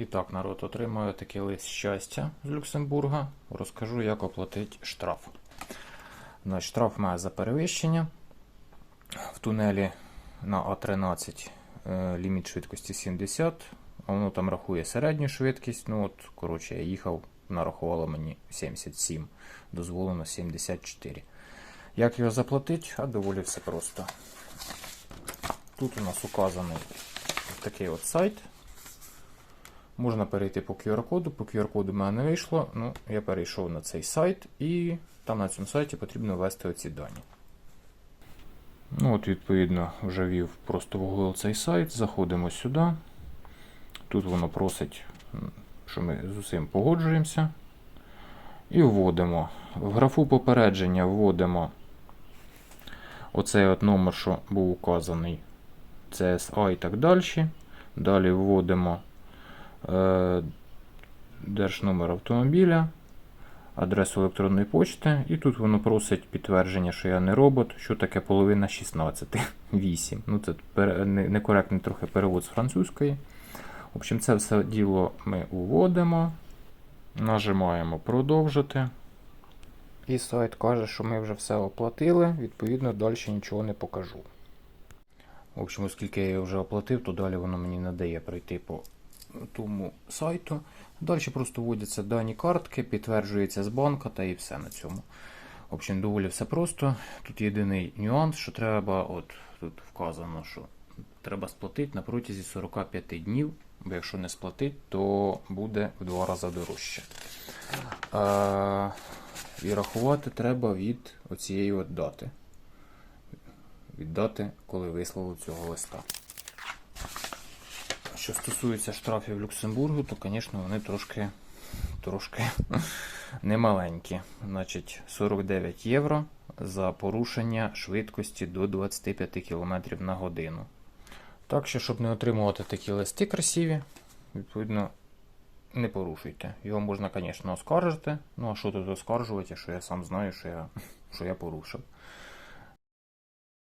І так, народ, отримую такий лист щастя з Люксембурга. Розкажу, як оплатити штраф. Значить, штраф має за перевищення. В тунелі на А13 е, ліміт швидкості 70, а воно там рахує середню швидкість. Ну от, коротше, я їхав, нарахувало мені 77, дозволено 74. Як його заплатити? А доволі все просто. Тут у нас указаний такий от сайт. Можна перейти по QR-коду. По QR-коду в мене не вийшло. Ну, я перейшов на цей сайт і там на цьому сайті потрібно ввести оці дані. Ну, от, відповідно, вже ввів просто в Google цей сайт. Заходимо сюди. Тут воно просить, що ми з усім погоджуємося. І вводимо. В графу попередження вводимо оцей от номер, що був указаний. CSA і так далі. Далі вводимо держномер автомобіля, адресу електронної почти, і тут воно просить підтвердження, що я не робот, що таке половина 16, 8. Ну, це некоректний трохи перевод з французької. В общем, це все діло ми вводимо, нажимаємо продовжити. І сайт каже, що ми вже все оплатили, відповідно, далі нічого не покажу. В общем, оскільки я вже оплатив, то далі воно мені не дає пройти по тому сайту. Далі просто вводяться дані картки, підтверджується з банка та і все на цьому. В общем, доволі все просто. Тут єдиний нюанс, що треба, от тут вказано, що треба сплатити на протязі 45 днів, бо якщо не сплатити, то буде в два рази дорожче. Е, і рахувати треба від оцієї от дати. Від дати, коли вислали цього листа. Що стосується штрафів Люксембургу, то, звісно, вони трошки, трошки немаленькі. Значить, 49 євро за порушення швидкості до 25 км на годину. Так що, щоб не отримувати такі листи красиві, відповідно, не порушуйте. Його можна, звісно, оскаржити. Ну а що тут оскаржувати, що я сам знаю, що я, що я порушив.